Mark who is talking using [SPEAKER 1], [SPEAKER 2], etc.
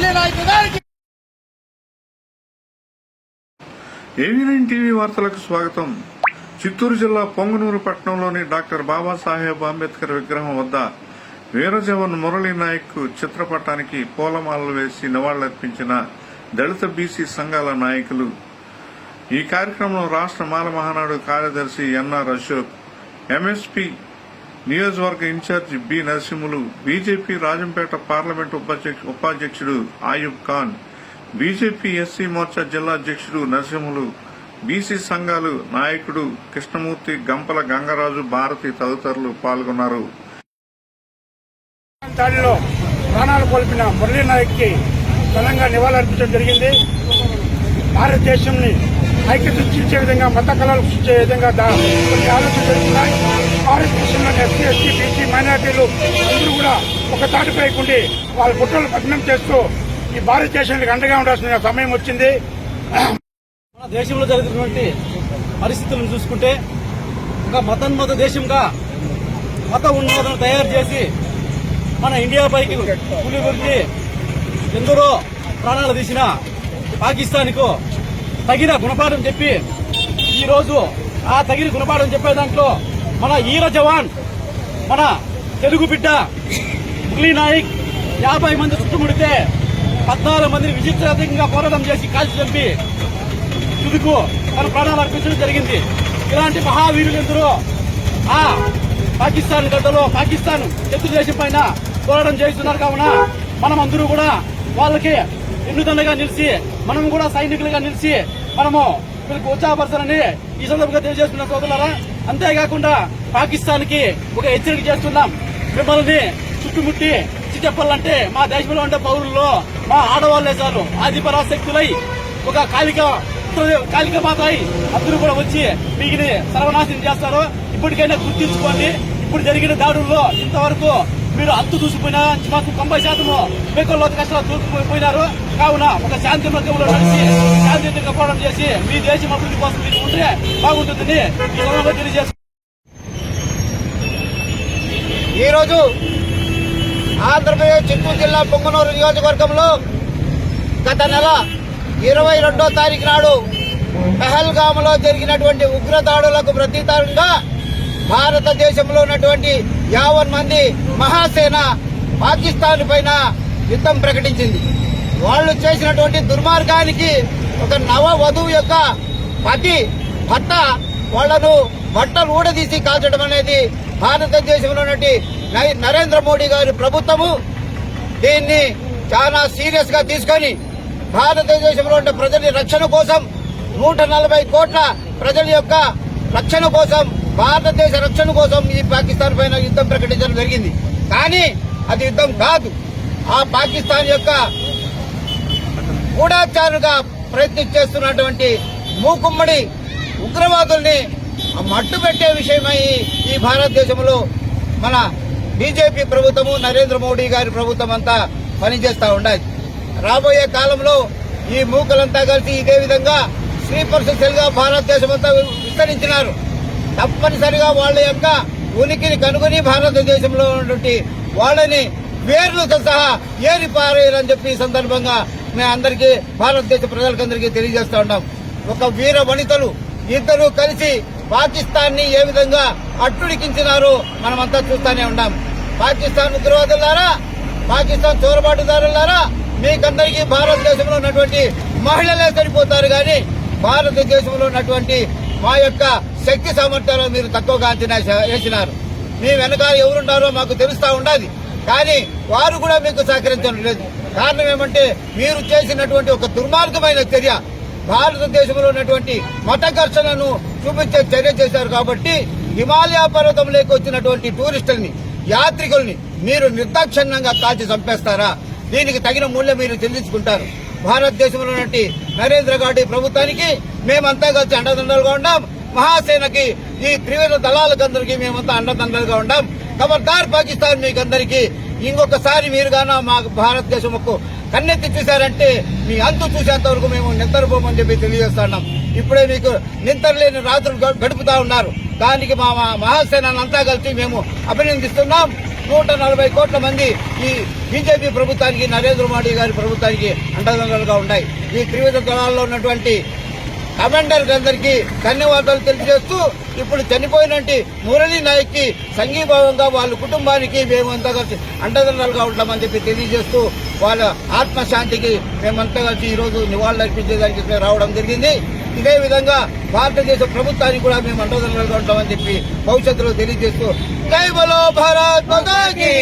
[SPEAKER 1] పుల్లి
[SPEAKER 2] ఏవీ nine TV వార్తలకు స్వాగతం. చిత్తూరు జిల్లా పొంగనూరు పట్టణంలోని డాక్టర్ బాబాసాహెబ్ అంబేద్కర్ విగ్రహం వద్ద వీరజవన్ మురళీ నాయక్ చిత్రపటానికి పూలమాలలు వేసి నివాళులర్పించిన దళిత బీసీ సంఘాల నాయకులు. ఈ కార్యక్రమంలో రాష్ట్ర మాల మహానాడు కార్యదర్శి ఎన్ఆర్ అశోక్ ఎంఎస్పీ నియోజకవర్గ incharge B Narasimhulu BJP Rajampet parliament ఉపాధ్యక్ష- ఉపాధ్యక్షుడు ఆయుబ్ ఖాన్ బీజేపీ ఎస్సీ మోర్చా జిల్లా అధ్యక్షుడు నరసింహులు బీసీ సంఘాలు నాయకుడు కృష్ణమూర్తి గంపల గంగరాజు భారతి తదితరులు పాల్గొన్నారు.
[SPEAKER 3] దాడిలో ప్రాణాలు కోల్పిన మురళీ నాయక్కి ఘనంగా నివాళులర్పించడం జరిగింది. భారతదేశంని ఐక్యత సృష్టించే విధంగా మత కళలు సృష్టించే విధంగా కొన్ని ఆలోచన జరుగుతున్నాయి. భారతదేశంలోని ఎస్సీ ఎస్టీ బీసీ మైనార్టీలు అందరూ కూడా ఒక తాటిపై ఉండి వాళ్ళ కుట్రలు పట్టణం చేస్తూ ఈ భారతదేశానికి అండగా ఉండాల్సిన సమయం వచ్చింది.
[SPEAKER 4] మన దేశంలో జరుగుతున్నటువంటి పరిస్థితులను చూసుకుంటే ఒక మతన్మత దేశంగా మత ఉన్నతను తయారు చేసి మన ఇండియాపైకి పులి గురించి ఎందరో ప్రాణాలు తీసిన పాకిస్తాన్కు తగిన గుణపాఠం చెప్పి ఈరోజు ఆ తగిన గుణపాఠం చెప్పే దాంట్లో మన ఈర జవాన్ మన తెలుగు బిడ్డ మురళీ నాయక్ యాభై మంది చుట్టుముడితే పద్నాలుగు మందిని విచిత్రంగా పోరాటం చేసి కాల్చి చంపి తుదుకు తన ప్రాణాలు అర్పించడం జరిగింది. ఇలాంటి మహావీరులు ఎందరో ఆ పాకిస్తాన్ గడ్డలో పాకిస్తాన్ శత్రు దేశం పైన పోరాటం చేస్తున్నారు కావున మనం అందరూ కూడా వాళ్ళకి ఎన్నుదండగా నిలిచి మనం కూడా సైనికులుగా నిలిచి మనము వీళ్ళకి ఉత్సాహపరచాలని ఈ సందర్భంగా తెలియజేస్తున్న సోదరులారా అంతేకాకుండా పాకిస్తాన్కి ఒక హెచ్చరిక చేస్తున్నాం. మిమ్మల్ని చుట్టుముట్టి చెప్పాలంటే మా దేశంలో ఉండే పౌరుల్లో మా ఆడవాళ్ళే చాలు. ఆదిపరాశక్తులై ఒక కాలిక కాలిక మాత అందరూ కూడా వచ్చి మీకు సర్వనాశనం చేస్తారు. ఇప్పటికైనా గుర్తించుకోండి ఇప్పుడు జరిగిన దాడుల్లో ఇంతవరకు మీరు అంతు చూసిపోయినా మాకు తొంభై శాతము మేకల్లో కష్టాలు దూసుకుపోయినారు. కావున ఒక శాంతి మార్గంలో నడిచి శాంతియుతంగా పోరాటం చేసి మీ దేశం అభివృద్ధి కోసం మీకు ఉంటే బాగుంటుందని ఈ సందర్భంగా తెలియజేస్తున్నారు
[SPEAKER 5] ఈరోజు ఆంధ్రప్రదేశ్ చిత్తూరు జిల్లా పొంగనూరు నియోజకవర్గంలో గత నెల ఇరవై రెండో తారీఖు నాడు పెహల్గాములో జరిగినటువంటి ఉగ్రదాడులకు ప్రతీకారంగా భారతదేశంలో ఉన్నటువంటి యావన్ మంది మహాసేన పాకిస్తాన్ పైన యుద్ధం ప్రకటించింది. వాళ్ళు చేసినటువంటి దుర్మార్గానికి ఒక నవ వధువు యొక్క పతి భర్త వాళ్ళను బట్టలు ఊడదీసి కాల్చడం అనేది భారతదేశంలో నరేంద్ర మోడీ గారి ప్రభుత్వము. దీన్ని చాలా సీరియస్గా తీసుకొని భారతదేశంలో ఉన్న ప్రజల రక్షణ కోసం నూట నలభై కోట్ల ప్రజల యొక్క రక్షణ కోసం భారతదేశ రక్షణ కోసం ఈ పాకిస్తాన్ పైన యుద్ధం ప్రకటించడం జరిగింది. కానీ అది యుద్ధం కాదు. ఆ పాకిస్తాన్ యొక్క గూఢాచారులుగా ప్రయత్నిస్తున్నటువంటి మూకుమ్మడి ఉగ్రవాదుల్ని మట్టు పెట్టే విషయమై ఈ భారతదేశంలో మన బీజేపీ ప్రభుత్వము నరేంద్ర మోడీ గారి ప్రభుత్వం అంతా పనిచేస్తూ ఉండాలి. రాబోయే కాలంలో ఈ మూకలంతా కలిసి ఇదే విధంగా స్లీపర్స్గా భారతదేశం అంతా విస్తరించినారు. తప్పనిసరిగా వాళ్ళ యొక్క ఉనికిని కనుగొని భారతదేశంలో ఉన్నటువంటి వాళ్ళని వేర్లతో సహా ఏరి పారేయాలని చెప్పి ఈ సందర్భంగా మేము అందరికీ భారతదేశ ప్రజలకందరికీ తెలియజేస్తా ఉన్నాం. ఒక వీర వనితలు ఇద్దరు కలిసి పాకిస్తాన్ని ఏ విధంగా అట్టుడికించినారో మనమంతా చూస్తానే ఉన్నాం. పాకిస్తాన్ ఉగ్రవాదులారా పాకిస్తాన్ చోరబాటుదారులారా మీకందరికీ భారతదేశంలో ఉన్నటువంటి మహిళలే సరిపోతారు కానీ భారతదేశంలో ఉన్నటువంటి మా యొక్క శక్తి సామర్థ్యాలు మీరు తక్కువగా అంచనా వేసినారు. మీ వెనకాల ఎవరున్నారో మాకు తెలుస్తా ఉండాలి. కానీ వారు కూడా మీకు సహకరించడం లేదు. కారణం ఏమంటే మీరు చేసినటువంటి ఒక దుర్మార్గమైన చర్య. భారతదేశంలో ఉన్నటువంటి మత ఘర్షణను చూపించే చర్య చేశారు కాబట్టి హిమాలయ పర్వతంలోకి వచ్చినటువంటి టూరిస్టుల్ని యాత్రికుల్ని మీరు నిర్దాక్షిణ్యంగా కాల్చి చంపేస్తారా? దీనికి తగిన మూల్యం మీరు చెల్లించుకుంటారు. భారతదేశంలో ఉన్నటువంటి నరేంద్ర గాడి ప్రభుత్వానికి మేమంతా కలిసి అండదండలుగా ఉన్నాం మహాసేనకి ఈ త్రివేణ దళాలకందరికీ మేమంతా అండదండలుగా ఉన్నాం ఖబర్దార్ పాకిస్తాన్ మీకు అందరికీ ఇంకొకసారి మీరు గాన మా భారతదేశంకు కన్నెత్తి చూశారంటే మీ అంతు చూసేంత వరకు మేము నిద్రపోమని చెప్పి తెలియజేస్తున్నాం. ఇప్పుడే మీకు నిద్రలేని రాత్రులు గడుపుతా ఉన్నారు. దానికి మా మహాసేనంతా మహాసేనాన్ని అంతా కలిసి మేము అభినందిస్తున్నాం. నూట నలభై కోట్ల మంది ఈ బీజేపీ ప్రభుత్వానికి నరేంద్ర మోడీ గారి ప్రభుత్వానికి అండదండలుగా ఉన్నాయి. ఈ త్రివిధ దళాల్లో ఉన్నటువంటి కమాండర్ అందరికీ ధన్యవాదాలు తెలియజేస్తూ ఇప్పుడు చనిపోయినట్టు మురళీ నాయక్కి సంఘీభావంగా వాళ్ళ కుటుంబానికి మేమంతా కలిసి అండదండలుగా ఉంటామని చెప్పి తెలియజేస్తూ వాళ్ళ ఆత్మశాంతికి మేమంతా కలిసి ఈ రోజు నివాళులు అర్పించేదానికి రావడం జరిగింది. ఇదే విధంగా భారతదేశ ప్రభుత్వానికి కూడా మేము అండదండలుగా ఉంటామని చెప్పి భవిష్యత్తులో తెలియజేస్తూ జై బలో భారత్ మాతాకి!